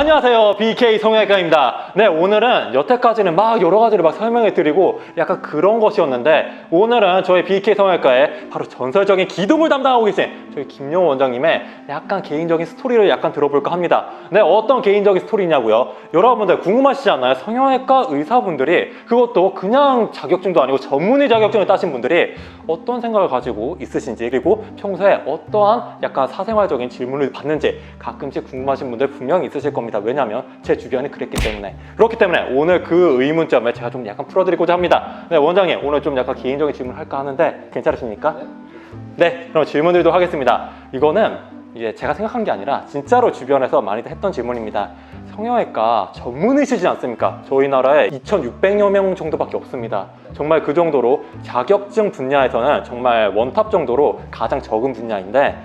안녕하세요. BK 성형외과입니다. 네, 오늘은 여태까지는 막 여러 가지를 막 설명해 드리고 약간 그런 것이었는데 오늘은 저희 BK 성형외과의 바로 전설적인 기둥을 담당하고 계신 저희 김용호 원장님의 약간 개인적인 스토리를 약간 들어볼까 합니다. 네, 어떤 개인적인 스토리냐고요? 여러분들 궁금하시지 않나요? 성형외과 의사분들이 그것도 그냥 자격증도 아니고 전문의 자격증을 따신 분들이 어떤 생각을 가지고 있으신지 그리고 평소에 어떠한 약간 사생활적인 질문을 받는지 가끔씩 궁금하신 분들 분명히 있으실 겁니다. 왜냐하면 제 주변이 그랬기 때문에 그렇기 때문에 오늘 그 의문점을 제가 좀 약간 풀어드리고자 합니다. 네 원장님 오늘 좀 약간 개인적인 질문 할까 하는데 괜찮으십니까? 네 그럼 질문들도 하겠습니다. 이거는 이제 제가 생각한 게 아니라 진짜로 주변에서 많이들 했던 질문입니다. 성형외과 전문의시지 않습니까? 저희 나라에 2,600여 명 정도밖에 없습니다. 정말 그 정도로 자격증 분야에서는 정말 원탑 정도로 가장 적은 분야인데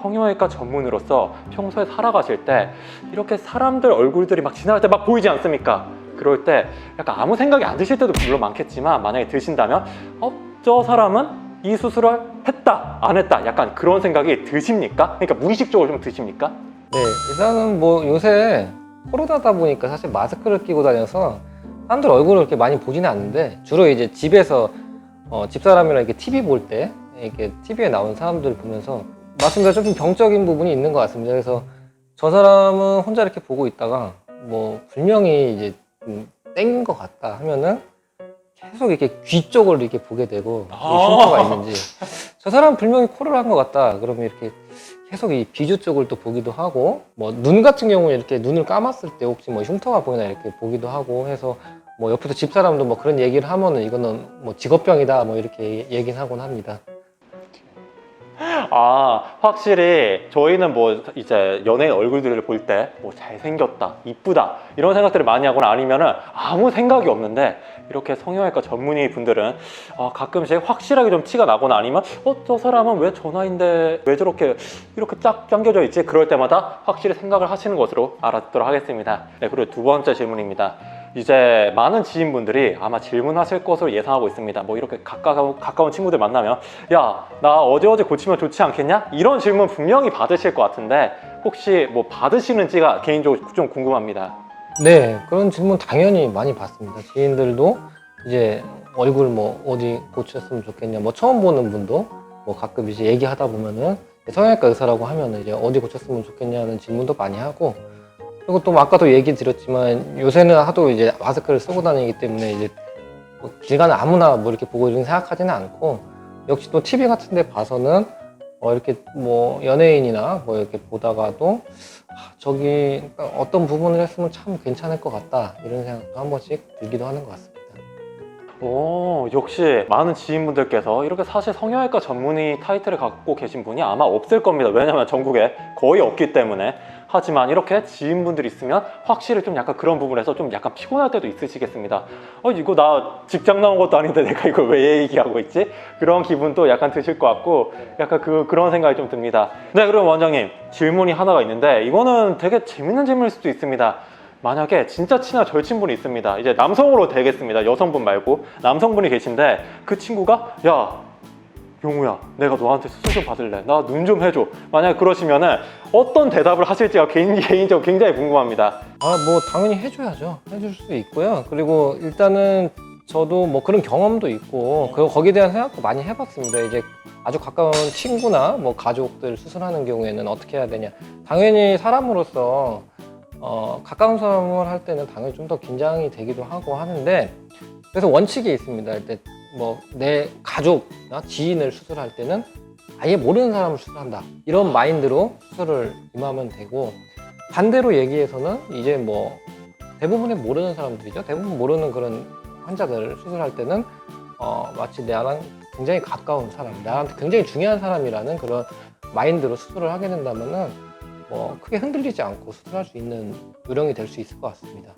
성형외과 전문으로서 평소에 살아가실 때 이렇게 사람들 얼굴들이 막 지나갈 때 막 보이지 않습니까? 그럴 때 약간 아무 생각이 안 드실 때도 물론 많겠지만 만약에 드신다면 어? 저 사람은 이 수술을 했다 안 했다 약간 그런 생각이 드십니까? 그러니까 무의식적으로 좀 드십니까? 네, 일단은 뭐 요새 코로나다 보니까 사실 마스크를 끼고 다녀서 사람들 얼굴을 그렇게 많이 보지는 않는데 주로 이제 집에서 어, 집사람이랑 이렇게 TV 볼 때 이렇게 TV에 나온 사람들 보면서 맞습니다. 좀 병적인 부분이 있는 것 같습니다. 그래서 저 사람은 혼자 이렇게 보고 있다가 뭐 분명히 이제 좀 땡긴 것 같다 하면은 계속 이렇게 귀 쪽을 이렇게 보게 되고 이 흉터가 있는지. 저 사람 분명히 코를 한 것 같다. 그러면 이렇게 계속 이 비주 쪽을 또 보기도 하고 뭐 눈 같은 경우에 이렇게 눈을 감았을 때 혹시 뭐 흉터가 보이나 이렇게 보기도 하고 해서 뭐 옆에서 집사람도 뭐 그런 얘기를 하면은 이거는 뭐 직업병이다 뭐 이렇게 얘기는 하곤 합니다. 아 확실히 저희는 뭐 이제 연예인 얼굴들을 볼 때 뭐 잘생겼다 이쁘다 이런 생각들을 많이 하거나 아니면은 아무 생각이 없는데 이렇게 성형외과 전문의 분들은 아, 가끔씩 확실하게 좀 티가 나거나 아니면 어 저 사람은 왜저 나이인데 왜 저렇게 이렇게 쫙 당겨져 있지? 그럴 때마다 확실히 생각을 하시는 것으로 알아듣도록 하겠습니다. 네 그리고 두 번째 질문입니다 이제 많은 지인분들이 아마 질문하실 것으로 예상하고 있습니다. 뭐 이렇게 가까운, 가까운 친구들 만나면 야, 나 어제 어제 고치면 좋지 않겠냐? 이런 질문 분명히 받으실 것 같은데 혹시 뭐 받으시는지가 개인적으로 좀 궁금합니다. 네, 그런 질문 당연히 많이 받습니다. 지인들도 이제 얼굴 뭐 어디 고쳤으면 좋겠냐, 뭐 처음 보는 분도 뭐 가끔 이제 얘기하다 보면은 성형외과 의사라고 하면은 이제 어디 고쳤으면 좋겠냐는 질문도 많이 하고 그리고 또 아까도 얘기 드렸지만 요새는 하도 이제 마스크를 쓰고 다니기 때문에 이제 뭐길 가는 아무나 뭐 이렇게 보고 이런 생각하지는 않고 역시 또 TV 같은 데 봐서는 어 이렇게 뭐 연예인이나 뭐 이렇게 보다가도 아, 저기 어떤 부분을 했으면 참 괜찮을 것 같다 이런 생각도 한 번씩 들기도 하는 것 같습니다. 오, 역시 많은 지인분들께서 이렇게 사실 성형외과 전문의 타이틀을 갖고 계신 분이 아마 없을 겁니다. 왜냐하면 전국에 거의 없기 때문에. 하지만 이렇게 지인분들 있으면 확실히 좀 약간 그런 부분에서 좀 약간 피곤할 때도 있으시겠습니다. 어, 이거 나 직장 나온 것도 아닌데 내가 이걸 왜 얘기하고 있지? 그런 기분도 약간 드실 것 같고 약간 그, 그런 생각이 좀 듭니다. 네, 그럼 원장님 질문이 하나가 있는데 이거는 되게 재밌는 질문일 수도 있습니다. 만약에 진짜 친한 절친분이 있습니다. 이제 남성으로 되겠습니다. 여성분 말고 남성분이 계신데 그 친구가 야 용우야 내가 너한테 수술 좀 받을래 나 눈 좀 해줘 만약에 그러시면은 어떤 대답을 하실지가 개인, 개인적으로 굉장히 궁금합니다 아, 뭐 당연히 해줘야죠. 해줄 수 있고요. 그리고 일단은 저도 뭐 그런 경험도 있고 그 거기에 대한 생각도 많이 해봤습니다. 이제 아주 가까운 친구나 뭐 가족들 수술하는 경우에는 어떻게 해야 되냐. 당연히 사람으로서 어, 가까운 사람을 할 때는 당연히 좀 더 긴장이 되기도 하고 하는데 그래서 원칙이 있습니다. 일단 뭐 내 가족나 지인을 수술할 때는 아예 모르는 사람을 수술한다. 이런 마인드로 수술을 임하면 되고 반대로 얘기해서는 이제 뭐 대부분의 모르는 사람들이죠. 대부분 모르는 그런 환자들을 수술할 때는 어, 마치 나랑 굉장히 가까운 사람, 나한테 굉장히 중요한 사람이라는 그런 마인드로 수술을 하게 된다면은 뭐 크게 흔들리지 않고 수술할 수 있는 요령이 될 수 있을 것 같습니다.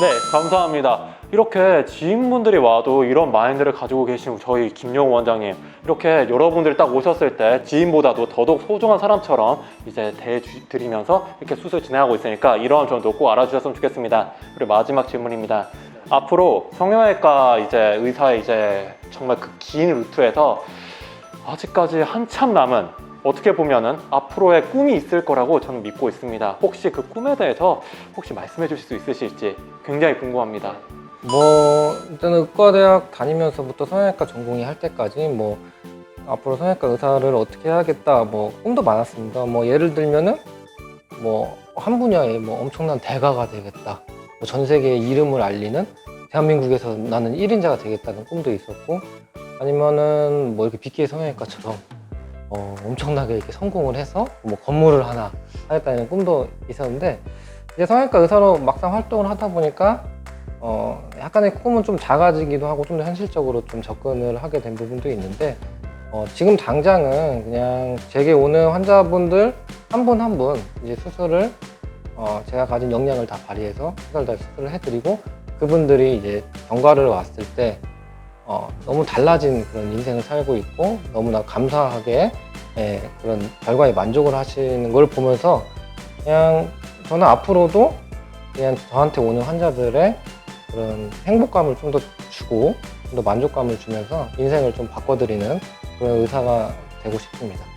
네 감사합니다. 이렇게 지인분들이 와도 이런 마인드를 가지고 계신 저희 김용우 원장님 이렇게 여러분들이 딱 오셨을 때 지인보다도 더더욱 소중한 사람처럼 이제 대해드리면서 이렇게 수술 진행하고 있으니까 이러한 점도 꼭 알아주셨으면 좋겠습니다. 그리고 마지막 질문입니다. 앞으로 성형외과 이제 의사의 이제 정말 그 긴 루트에서 아직까지 한참 남은 어떻게 보면은 앞으로의 꿈이 있을 거라고 저는 믿고 있습니다. 혹시 그 꿈에 대해서 혹시 말씀해 주실 수 있으실지 굉장히 궁금합니다. 뭐 일단은 의과대학 다니면서부터 성형외과 전공이 할 때까지 뭐 앞으로 성형외과 의사를 어떻게 해야겠다 뭐 꿈도 많았습니다. 뭐 예를 들면은 뭐 한 분야에 뭐 엄청난 대가가 되겠다. 뭐 전 세계에 이름을 알리는 대한민국에서 나는 1인자가 되겠다는 꿈도 있었고 아니면은 뭐 이렇게 BK 성형외과처럼 어, 엄청나게 이렇게 성공을 해서 뭐 건물을 하나 하겠다는 꿈도 있었는데 이제 성형외과 의사로 막상 활동을 하다 보니까 어, 약간의 꿈은 좀 작아지기도 하고 좀 더 현실적으로 좀 접근을 하게 된 부분도 있는데 어, 지금 당장은 그냥 제게 오는 환자분들 한 분 한 분 이제 수술을 어, 제가 가진 역량을 다 발휘해서 다해 수술을 해드리고 그분들이 이제 경과를 왔을 때 어, 너무 달라진 그런 인생을 살고 있고 너무나 감사하게 예, 그런 결과에 만족을 하시는 걸 보면서 그냥 저는 앞으로도 그냥 저한테 오는 환자들의 그런 행복감을 좀 더 주고 좀 더 만족감을 주면서 인생을 좀 바꿔드리는 그런 의사가 되고 싶습니다.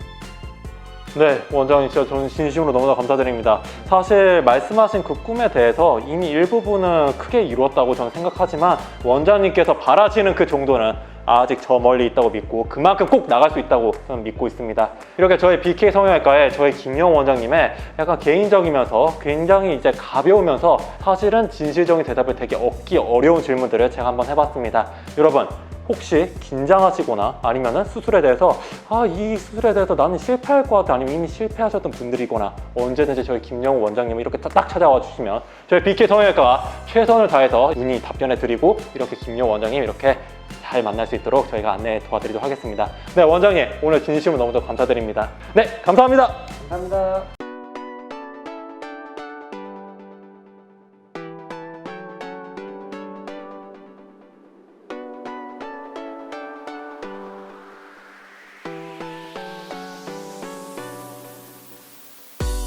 네, 원장님 진짜 저는 진심으로 너무나 감사드립니다. 사실 말씀하신 그 꿈에 대해서 이미 일부분은 크게 이루었다고 저는 생각하지만 원장님께서 바라시는 그 정도는 아직 저 멀리 있다고 믿고 그만큼 꼭 나갈 수 있다고 저는 믿고 있습니다. 이렇게 저희 BK 성형외과의 저희 김영 원장님의 약간 개인적이면서 굉장히 이제 가벼우면서 사실은 진실적인 대답을 되게 얻기 어려운 질문들을 제가 한번 해봤습니다. 여러분 혹시 긴장하시거나 아니면은 수술에 대해서 아 이 수술에 대해서 나는 실패할 것 같아 아니면 이미 실패하셨던 분들이거나 언제든지 저희 김영우 원장님 이렇게 딱- 딱 찾아와 주시면 저희 BK 성형외과가 최선을 다해서 문의 답변해 드리고 이렇게 김영우 원장님 이렇게 잘 만날 수 있도록 저희가 안내 도와드리도록 하겠습니다. 네 원장님 오늘 진심으로 너무도 감사드립니다. 네 감사합니다. 감사합니다.